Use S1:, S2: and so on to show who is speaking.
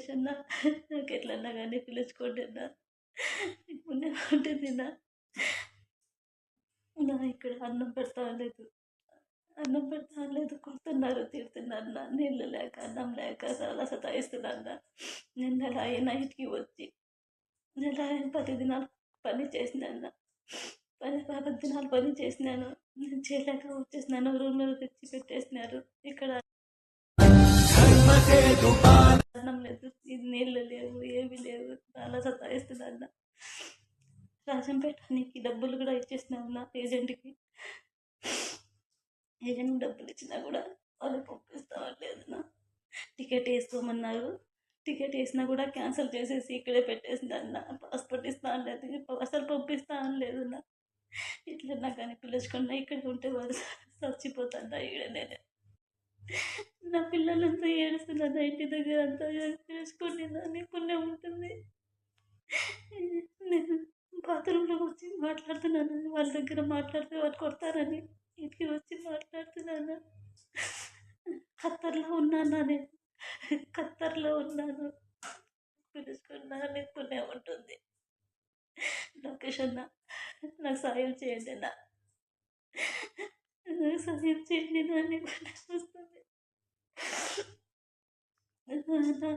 S1: చేసన్నా నాకు ఎట్లన్నా కానీ పిలుచుకోండి అన్న. మీకు ఉంటుంది నా. నా ఇక్కడ అన్నం పెడతా లేదు. అన్నం పెడతా లేదు కొడుతున్నారు తిడుతున్నారు నా. నీళ్ళు లేక అన్నం లేక చాలా సతాయిస్తున్నారు నేను నెల నైట్కి వచ్చి నెల పది దినాలు పని చేసినాను పది పది దినాలు పని చేసినాను. నేను చేయలేక వచ్చేసినాను రూమ్లో తెచ్చి పెట్టేసినారు. ఇక్కడ నీళ్ళు లేవు ఏమి లేవు చాలా సతాయిస్తున్నాను రాజంపేటానికి డబ్బులు కూడా ఇచ్చేసినాను నా ఏజెంట్కి. ఏజెంట్ డబ్బులు ఇచ్చినా కూడా వాళ్ళు పంపిస్తామలేదు నా. టికెట్ వేసుకోమన్నారు. టికెట్ వేసినా కూడా క్యాన్సిల్ చేసేసి ఇక్కడే పెట్టేసింది అన్న పాస్పోర్ట్ ఇస్తా అనలేదు అసలు పంపిస్తా అనలేదు నా. ఇట్లా నాకు కానీ పిలుచుకున్నా ఇక్కడ ఉంటే వాళ్ళు చచ్చిపోతాను ఈడ నేను నా పిల్లలంతా ఏడుస్తున్నారు ఇంటి దగ్గర అంతా పిలుచుకొని దాన్ని పుణ్యం ఉంటుంది. నేను బాత్రూంలోకి వచ్చి మాట్లాడుతున్నాను. వాళ్ళ దగ్గర మాట్లాడితే వాళ్ళు కొడతారని ఇంటికి వచ్చి మాట్లాడుతున్నాను. ఖత్తర్లో ఉన్నాను నేను? ఖత్తర్లో ఉన్నాను. పిలుచుకున్నా నీకు పుణ్యం ఉంటుంది. లొకేషన్ నాకు సాయం చేయండి నా నాకు సాయం చేయండి నా నీకు వస్తుంది. వస్తుంది నా